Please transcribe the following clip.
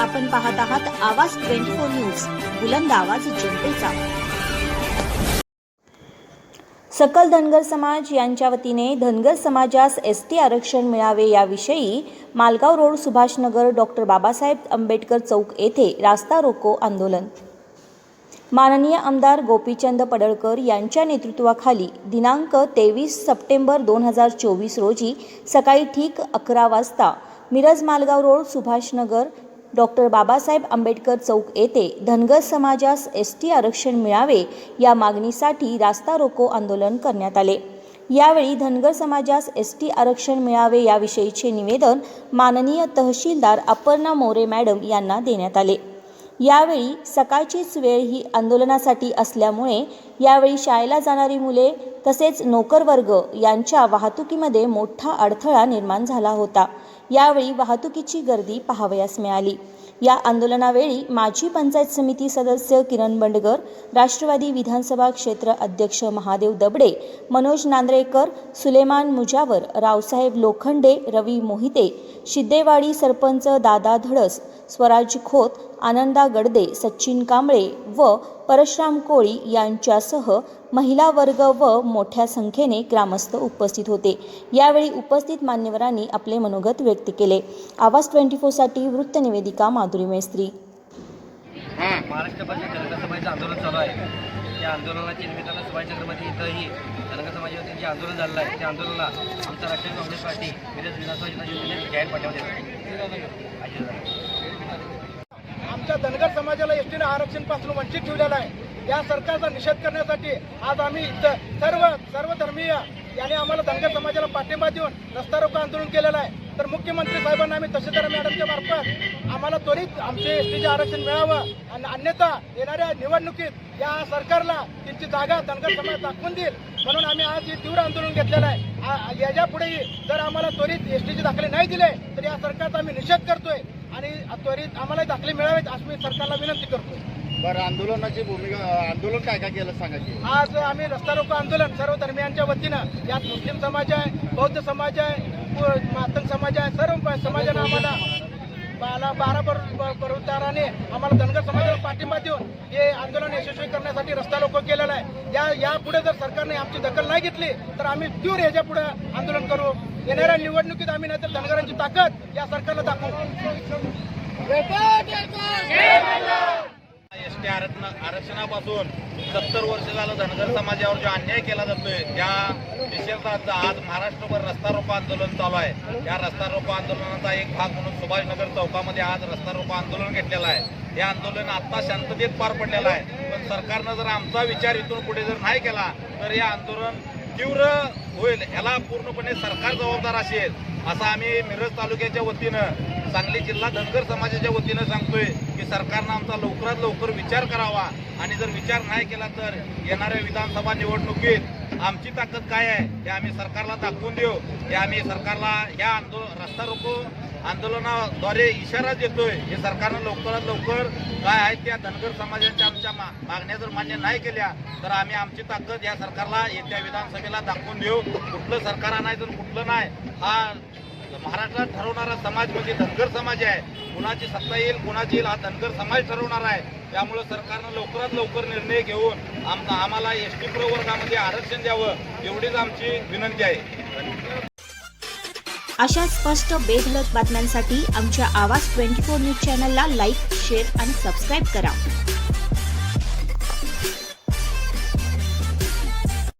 आपण पाहत आहात आवाज ट्वेंटी फोर न्यूज बुलंद आवाज जनतेचा. सकल धनगर समाज यांच्या वतीने धनगर समाजास एस टी आरक्षण मिळावे याविषयी मालगाव रोड सुभाषनगर डॉक्टर बाबासाहेब आंबेडकर चौक येथे रास्ता रोको आंदोलन. माननीय आमदार गोपीचंद पडळकर यांच्या नेतृत्वाखाली दिनांक तेवीस सप्टेंबर दोन हजार चोवीस रोजी सकाळी ठीक अकरा वाजता मिरज मालगाव रोड सुभाषनगर डॉक्टर बाबासाहेब आंबेडकर चौक येथे धनगर समाजास एस टी आरक्षण मिळावे या मागणीसाठी रास्ता रोको आंदोलन करण्यात आले. यावेळी धनगर समाजास एस टी आरक्षण मिळावे याविषयीचे निवेदन माननीय तहसीलदार अपर्णा मोरे मॅडम यांना देण्यात आले. यावेळी सकाळचीच वेळ ही आंदोलनासाठी असल्यामुळे यावेळी शाळेला जाणारी मुले तसेच नोकरवर्ग यांच्या वाहतुकीमध्ये मोठा अडथळा निर्माण झाला होता. यावेळी वाहतुकीची गर्दी पाहावयास मिळाली. या आंदोलनावेळी माजी पंचायत समिती सदस्य किरण बंडगर राष्ट्रवादी विधानसभा क्षेत्र अध्यक्ष महादेव दबडे मनोज नांद्रेकर सुलेमान मुजावर रावसाहेब लोखंडे रवी मोहिते शिद्देवाडी सरपंच दादा धडस स्वराज खोत आनंदा गडदे सचिन कांबळे व परशुराम कोळी यांच्यासह महिला वर्ग व मोठ्या संख्येने ग्रामस्थ उपस्थित होते. यावेळी उपस्थित मान्यवरांनी आपले मनोगत व्यक्त केले. आवाज ट्वेंटी फोरसाठी वृत्तनिवेदिका माधुरी मेस्त्री. महाराष्ट्र भाषा धनगर आंदोलन चालू आहे. त्या आंदोलनाच्या निमित्तानं सुभाषचंद्रमध्ये इथंही धनगर समाजावरती जे आंदोलन झालं आहे त्या आंदोलनाला आमचा राष्ट्रीय काँग्रेस पार्टी मिरज विधानसभा योजना योजनेने जाहीर पाठवले आमच्या धनगर समाजाला एस टीनं आरक्षणपासून वंचित ठेवलेलं आहे. या सरकारचा निषेध करण्यासाठी आज आम्ही इथं सर्व सर्व धर्मीय यांनी आम्हाला धनगर समाजाला पाठिंबा देऊन रस्ता रोको आंदोलन केलेलं आहे. तर मुख्यमंत्री साहेबांना आम्ही तहसीलदार मॅडमच्या मार्फत आम्हाला त्वरित आमचे एसटीचे आरक्षण मिळावं आणि अन्यथा येणाऱ्या निवडणुकीत या सरकारला त्यांची जागा धनगर समाज दाखवून देईल म्हणून आम्ही आज हे तीव्र आंदोलन घेतलेलं आहे. याच्या पुढेही जर आम्हाला त्वरित एसटीचे दाखले नाही दिले तर या सरकारचा आम्ही निषेध करतोय. आणि त्वरित आम्हाला दाखले मिळावेत असं मी सरकारला विनंती करतोय बरं आंदोलनाची भूमिका आंदोलन काय काय केलं सांगा की? आज आम्ही रस्ता रोको आंदोलन सर्व धर्मियांच्या वतीनं यात मुस्लिम समाज आहे बौद्ध समाज आहे मातंग समाज आहे सर्व समाजानं आम्हाला बारा बरोबरदाराने आम्हाला धनगर समाजाला पाठिंबा देऊन हे आंदोलन यशस्वी करण्यासाठी रस्ता रोको केलेला आहे. या यापुढे जर सरकारने आमची दखल नाही घेतली तर आम्ही तीव्र याच्यापुढे आंदोलन करू. येणाऱ्या निवडणुकीत आम्ही नाहीतर धनगरांची ताकद या सरकारला दाखवू. एसटी आरक्षण आरक्षणापासून सत्तर वर्ष झालं धनगर समाजावर जो अन्याय केला जातोय त्या निषेधार्थ आज महाराष्ट्रभर रस्ता रोको आंदोलन चालू आहे. या रस्ता रोको आंदोलनाचा एक भाग म्हणून सुभाषनगर चौकामध्ये आज रस्ता रोको आंदोलन घेतलेलं आहे. हे आंदोलन आता शांततेत पार पडलेलं आहे. पण सरकारनं जर आमचा विचार इथून पुढे जर नाही केला तर हे आंदोलन तीव्र होईल याला पूर्णपणे सरकार जबाबदार असेल असं आम्ही मिरज तालुक्याच्या वतीनं सांगली जिल्हा धनगर समाजाच्या वतीनं सांगतोय की सरकारनं आमचा लवकरात लवकर विचार करावा. आणि जर विचार नाही केला तर येणाऱ्या विधानसभा निवडणुकीत आमची ताकद काय आहे हे आम्ही सरकारला दाखवून देऊ. हे आम्ही सरकारला या आंदोलन रस्ता रोको आंदोलनाद्वारे इशारा देतोय. हे सरकारनं लवकरात लवकर काय आहेत त्या धनगर समाजाच्या आमच्या मागण्या जर मान्य नाही केल्या तर आम्ही आमची ताकद या सरकारला येत्या विधानसभेला दाखवून देऊ. कुठलं सरकार आणायचं कुठलं नाही हा महाराष्ट्रात ठरवणारा समाज म्हणजे धनगर समाज आहे. कुणाची सत्ता येईल कुणाची येईल हा धनगर समाज ठरवणार आहे. त्यामुळे सरकारनं लवकरात लवकर निर्णय घेऊन आमचा आम्हाला एस टी प्रवर्गामध्ये आरक्षण द्यावं एवढीच आमची विनंती आहे. अशा स्पष्ट बेधलक बातम्यांसाठी आमच्या आवाज ट्वेंटी फोर न्यूज चॅनलला लाईक शेअर आणि सबस्क्राईब करा.